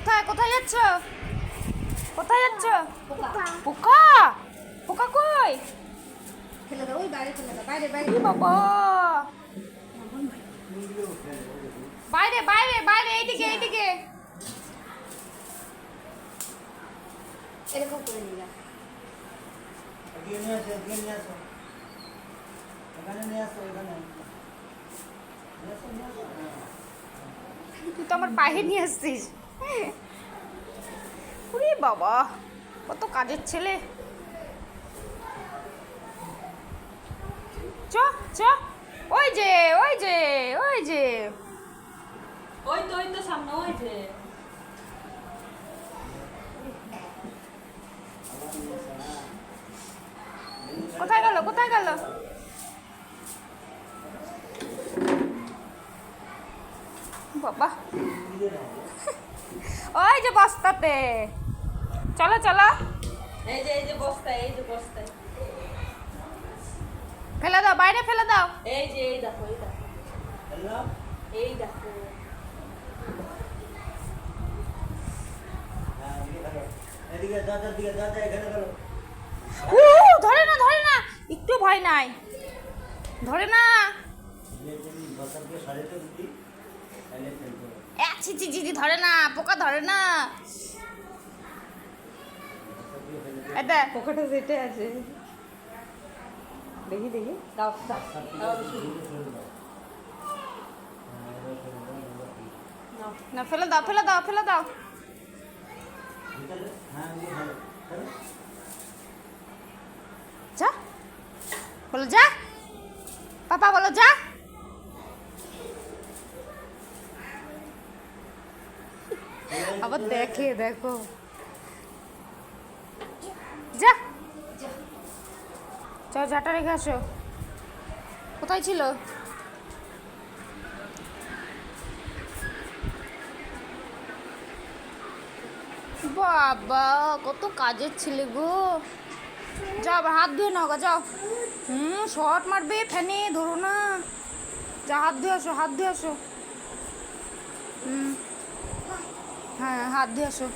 কোথায় কোথায় যাচ্ছ? কোথায় যাচ্ছ? পোকা। পোকা? পোকা কই? ফেলে দাও ওই বাইরে ফেলে দাও বাইরে বাইরে। এ বাবা? বাইরে বাইরে বাইরে এইদিকে এইদিকে। এরকম করে নিলাম এগিয়ে নিয়ে আসো এগিয়ে নিয়ে আসো। এখানে নিয়ে আসো এখানে। নিয়ে আসো নিয়ে আসো। তুই তো আমার পায়ে নিয়ে আসছিস। উরে বাবা কত কাজের ছেলে। চ চ। ওই যে ওই যে ওই যে। ওই তো ওই তো সামনে ওই যে। কোথায় গেল কোথায় গেল? বাবা। ওই যে বস্তাতে। চলো চলো। এই যে এই যে বস্তা এই যে বস্তা ফেলে দাও বাইরে ফেলে দাও। এই যে এই দেখো এই দেখো। এই দেখো। এদিকে ধরো দিকে দাদা এখানে ধরো উ ধরে না। ধরে না একটু ভয় নাই ধরে না এক ছিচি জিজি ধরে না পোকা ধরে না। দিও। পোকাটা যেটে আছে। দেখি দেখি। দাও। না ফেলে দাও ফেলে দাও ফেলে দাও। যা। বলো যা। পাপা বলো যা। আবার দেখে, দেখো। যা। চল ঝাঁটা রেখে আসো। কোথায় ছিল? বাবা, কত কাজের ছেলে গো। যাও হাত ধুয়ে নাও গা, যাও। হুম শর্ট মারবে ফ্যানে ধরো না। যা, হাত ধুয়ে আসো, হাত ধুয়ে আসো। হুম। হ্যাঁ হাত দিয়ে আসো।